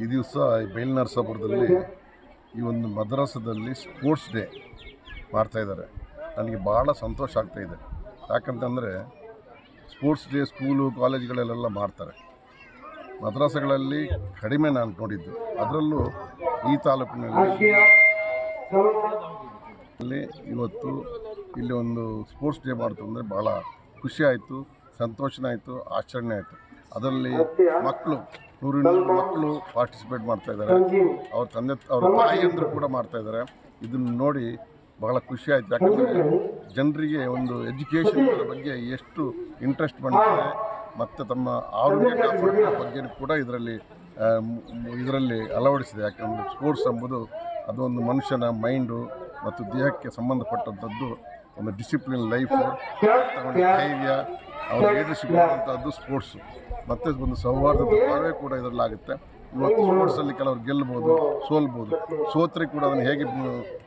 ಈ ದಿವಸ ಬೈಲ್ನರಸಾಪುರದಲ್ಲಿ ಈ ಒಂದು ಮದ್ರಾಸದಲ್ಲಿ ಸ್ಪೋರ್ಟ್ಸ್ ಡೇ ಮಾಡ್ತಾಯಿದ್ದಾರೆ ನನಗೆ ಭಾಳ ಸಂತೋಷ ಆಗ್ತಾ ಇದೆ. ಯಾಕಂತಂದರೆ ಸ್ಪೋರ್ಟ್ಸ್ ಡೇ ಸ್ಕೂಲು ಕಾಲೇಜ್ಗಳಲ್ಲೆಲ್ಲ ಮಾಡ್ತಾರೆ. ಮದ್ರಾಸಗಳಲ್ಲಿ ಕಡಿಮೆ ನಾನು ನೋಡಿದ್ದು. ಅದರಲ್ಲೂ ಈ ತಾಲೂಕಿನಲ್ಲಿ ಅಲ್ಲಿ ಇವತ್ತು ಇಲ್ಲಿ ಒಂದು ಸ್ಪೋರ್ಟ್ಸ್ ಡೇ ಮಾಡ್ತಂದರೆ ಭಾಳ ಖುಷಿ ಆಯಿತು, ಸಂತೋಷನ ಆಯಿತು ಆಚರಣೆ ಆಯಿತು. ಅದರಲ್ಲಿ ಮಕ್ಕಳು ನೂರಿನೂರು ಮಕ್ಕಳು ಪಾರ್ಟಿಸಿಪೇಟ್ ಮಾಡ್ತಾ ಇದ್ದಾರೆ. ಅವ್ರ ತಂದೆ ಅವ್ರ ತಾಯಿಯಂದರು ಕೂಡ ಮಾಡ್ತಾ ಇದ್ದಾರೆ. ಇದನ್ನು ನೋಡಿ ಬಹಳ ಖುಷಿ ಆಯಿತು. ಯಾಕಂದರೆ ಜನರಿಗೆ ಒಂದು ಎಜುಕೇಷನ್ ಬಗ್ಗೆ ಎಷ್ಟು ಇಂಟ್ರೆಸ್ಟ್ ಬಂದಿದೆ ಮತ್ತು ತಮ್ಮ ಆರೋಗ್ಯ ಕಾಪಾಡುವ ಬಗ್ಗೆ ಕೂಡ ಇದರಲ್ಲಿ ಇದರಲ್ಲಿ ಅಳವಡಿಸಿದೆ. ಯಾಕಂದರೆ ಸ್ಪೋರ್ಟ್ಸ್ ಎಂಬುದು ಅದೊಂದು ಮನುಷ್ಯನ ಮೈಂಡು ಮತ್ತು ದೇಹಕ್ಕೆ ಸಂಬಂಧಪಟ್ಟಂಥದ್ದು ಒಂದು ಡಿಸಿಪ್ಲಿನ್ ಲೈಫು ಒಂದು ಧೈರ್ಯ ಅವ್ರ ಲೀಡರ್ಶಿಪ್ ಮಾಡುವಂಥದ್ದು ಸ್ಪೋರ್ಟ್ಸು ಮತ್ತು ಒಂದು ಸೌಹಾರ್ದದ ಭಾವನೆ ಕೂಡ ಇದರಲ್ಲಾಗುತ್ತೆ. ಇವತ್ತು ಸ್ಪೋರ್ಟ್ಸಲ್ಲಿ ಕೆಲವರು ಗೆಲ್ಬೋದು ಸೋಲ್ಬೋದು. ಸೋತ್ರೆ ಕೂಡ ಅದನ್ನು ಹೇಗೆ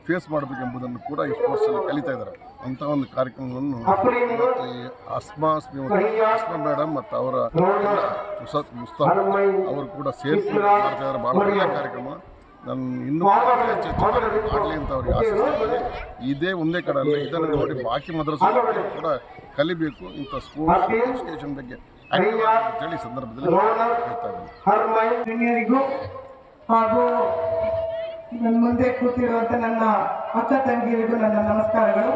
ಫೇಸ್ ಮಾಡಬೇಕೆಂಬುದನ್ನು ಕೂಡ ಈ ಸ್ಪೋರ್ಟ್ಸಲ್ಲಿ ಕಲಿತಾ ಇದ್ದಾರೆ ಅಂಥ ಒಂದು ಕಾರ್ಯಕ್ರಮವನ್ನು ಇವತ್ತು ಈ ಅಸ್ಮಾ ಮತ್ತು ಅಸ್ಮಾ ಮೇಡಮ್ ಮತ್ತು ಅವರ ಮುಸ್ತಾಫ್ ಅವರು ಕೂಡ ಸೇರ್ಕೊಂಡು ಮಾಡ್ತಾ ಇದ್ದಾರೆ ಭಾಳ ಒಳ್ಳೆಯ ಕಾರ್ಯಕ್ರಮ. ನಾನು ಇನ್ನೂ ಹೆಚ್ಚು ಹೆಚ್ಚು ಮಾಡಲಿ ಅಂತ ಅವ್ರಿಗೆ ಆಶಿಸ್ತಿದ್ದೇನೆ ಇದೇ ಒಂದೇ ಕಡೆ ಅಲ್ಲ ಇದನ್ನು ನೋಡಿ ಬಾಕಿ ಮದ್ರಸೆ ಕೂಡ ಕಲಿಬೇಕು. ಇಂಥ ಸ್ಪೋರ್ಟ್ಸ್ ಎಜುಕೇಷನ್ ಬಗ್ಗೆ ಹೇಳಿ ಸಂದರ್ಭದಲ್ಲಿ ಹೇಳ್ತಾ ಇದ್ದೀನಿ. ಹಾಗೂ ನನ್ನ ಮುಂದೆ ಕೂತಿರುವಂತ ನನ್ನ ಅಕ್ಕ ತಂಗಿಯರಿಗೂ ನನ್ನ ನಮಸ್ಕಾರಗಳು.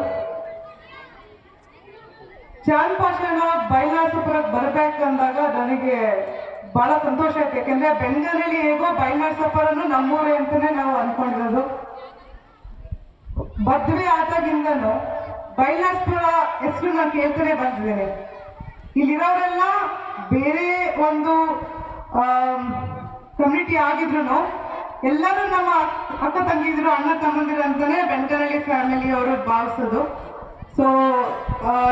ಚಾನ್ ಪಾಷಾಣ ಬೈಲಾಸಪುರಕ್ಕೆ ಬರ್ಬೇಕಂದಾಗ ನನಗೆ ಬಹಳ ಸಂತೋಷ ಆಯ್ತು. ಯಾಕೆಂದ್ರೆ ಬೆಂಗಳೂರಲ್ಲಿ ಹೇಗೋ ಬೈಮಾಡ್ಸಪ್ಪರನ್ನು ನಮ್ಮೂರೇ ಅಂತಾನೆ ನಾವು ಅನ್ಕೊಂಡಿರೋದು. ಮದುವೆ ಆದಾಗಿಂದನು ಬೈಲಾಸ್ಪುರ ಹೆಸರು ನಾನು ಕೇಳ್ತಾನೆ ಬಂದಿದ್ದೇನೆ. ಇಲ್ಲಿರೋರೆಲ್ಲ ಬೇರೆ ಒಂದು ಕಮ್ಯುನಿಟಿ ಆಗಿದ್ರು ಎಲ್ಲರೂ ನಮ್ಮ ಅಕ್ಕ ತಂಗಿದ್ರು, ಅಣ್ಣ ತಮ್ಮಂದಿರು ಅಂತಾನೆ ಬೆಂಕನಹಳ್ಳಿ ಫ್ಯಾಮಿಲಿ ಅವರು ಭಾವಿಸೋದು. ಸೊ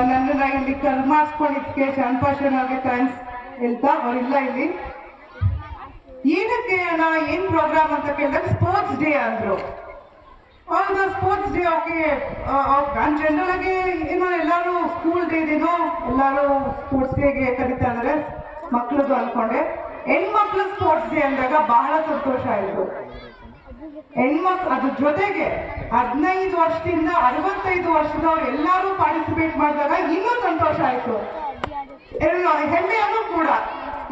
ನನ್ನನ್ನ ಇಲ್ಲಿ ಕರ್ಮಾಸ್ಕೊಂಡಿದ್ದಕ್ಕೆ ಮಾಡಿಸ್ಕೊಂಡಿದ್ದಕ್ಕೆ ಶಾಂತಾಶನ್ ಅವ್ರಿಗೆ ಥ್ಯಾಂಕ್ಸ್ ಹೇಳ್ತಾ ಅವರಿಲ್ಲ ಇಲ್ಲಿ ಏನಕ್ಕೆ ಅಣ್ಣ, ಏನ್ ಪ್ರೋಗ್ರಾಮ್ ಅಂತ ಕೇಳಿದಾಗ ಸ್ಪೋರ್ಟ್ಸ್ ಡೇ ಅಂದ್ರು. ಹೌದು ಸ್ಪೋರ್ಟ್ಸ್ ಡೇ ಓಕೆ ನಾನು ಜನರಲ್ ಆಗಿ ಏನೋ ಎಲ್ಲರೂ ಸ್ಕೂಲ್ ಡೇದೇನೋ ಎಲ್ಲರೂ ಸ್ಪೋರ್ಟ್ಸ್ ಡೇಗೆ ಕರೀತಾ ಇದಾರೆ. ಮಕ್ಳದ್ದು ಅನ್ಕೊಂಡೆ. ಹೆಣ್ಮಕ್ಳು ಸ್ಪೋರ್ಟ್ಸ್ ಡೇ ಅಂದಾಗ ಬಹಳ ಸಂತೋಷ ಆಯಿತು. ಹೆಣ್ಮಕ್ಳು, ಅದ್ರ ಜೊತೆಗೆ ಹದಿನೈದು ವರ್ಷದಿಂದ ಅರವತ್ತೈದು ವರ್ಷದವ್ರು ಎಲ್ಲರೂ ಪಾರ್ಟಿಸಿಪೇಟ್ ಮಾಡಿದಾಗ ಇನ್ನೂ ಸಂತೋಷ ಆಯಿತು.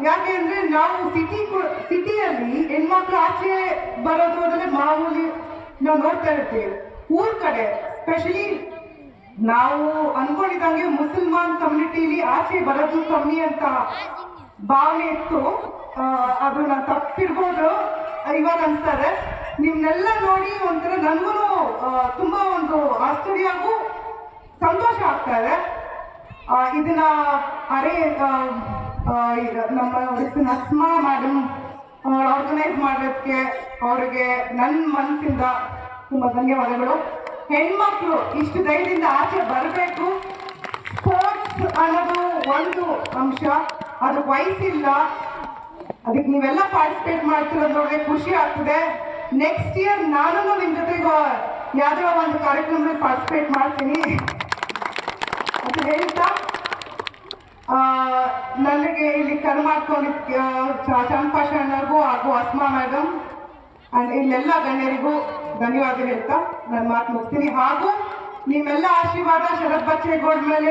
ಯಾಕೆ ಅಂದ್ರೆ ನಾವು ಸಿಟಿ ಸಿಟಿಯಲ್ಲಿ ಹೆಣ್ಮಕ್ಳು ಆಚೆ ಬರೋದು ಅಂದ್ರೆ ಮಾಮೂಲಿ ನಾವು ನೋಡ್ತಾ ಇರ್ತೀವಿ. ಊರ್ ಕಡೆ ಸ್ಪೆಷಲಿ ನಾವು ಅನ್ಕೊಂಡಿದಂಗೆ ಮುಸಲ್ಮಾನ್ ಕಮ್ಯುನಿಟಿಲಿ ಆಚೆ ಬರೋದು ಕಮ್ಮಿ ಅಂತ ಭಾವನೆ ಇತ್ತು. ಅದು ನಾನು ತಪ್ಪಿರ್ಬೋದು, ಇವಾಗ ಅನ್ಸ್ತಾರೆ ನಿಮ್ನೆಲ್ಲ ನೋಡಿ ಒಂಥರ ನನಗೂ ತುಂಬಾ ಒಂದು ಆಶ್ಚರ್ಯ ಹಾಗೂ ಸಂತೋಷ ಆಗ್ತಾ ಇದೆ. ಇದನ್ನ ಅರೆ ಈಗ ನಮ್ಮ ನಸ್ಮಾ ಮೇಡಮ್ ಆರ್ಗನೈಸ್ ಮಾಡೋದಕ್ಕೆ ಅವರಿಗೆ ನನ್ನ ಮನಸ್ಸಿಂದ ತುಂಬ ಧನ್ಯವಾದಗಳು. ಹೆಣ್ಮಕ್ಳು ಇಷ್ಟು ಧೈರ್ಯದಿಂದ ಆಚೆ ಬರಬೇಕು. ಸ್ಪೋರ್ಟ್ಸ್ ಅನ್ನೋದು ಒಂದು ಅಂಶ. ಅದು ವಯಸ್ಸಿಲ್ಲ. ಅದಕ್ಕೆ ನೀವೆಲ್ಲ ಪಾರ್ಟಿಸಿಪೇಟ್ ಮಾಡ್ತಿರೋದ್ರೊಳಗೆ ಖುಷಿ ಆಗ್ತದೆ. ನೆಕ್ಸ್ಟ್ ಇಯರ್ ನಾನು ನಿಮ್ಮ ಜೊತೆಗೆ ಯಾವ್ದೋ ಒಂದು ಕಾರ್ಯಕ್ರಮದಲ್ಲಿ ಪಾರ್ಟಿಸಿಪೇಟ್ ಮಾಡ್ತೀನಿ. ಅದು ಹೇಳ್ತಾ ನನಗೆ ಇಲ್ಲಿ ಕರೆ ಮಾಡ್ಕೊಂಡಿದ್ದ ಚಂಪಾಶಣ್ಣರಿಗೂ ಹಾಗೂ ಅಸ್ಮಾ ಮೇಡಮ್ ಅಂಡ್ ಇಲ್ಲೆಲ್ಲ ಗಣ್ಯರಿಗೂ ಧನ್ಯವಾದ ಹೇಳ್ತಾ, ನನ್ನ ಮಾತು ಮುಗಿಸ್ತೀನಿ. ಹಾಗೂ ನಿಮ್ಮೆಲ್ಲ ಆಶೀರ್ವಾದ ಶರತ್ ಬಚ್ಚೇಗೌಡ ಮೇಲೆ.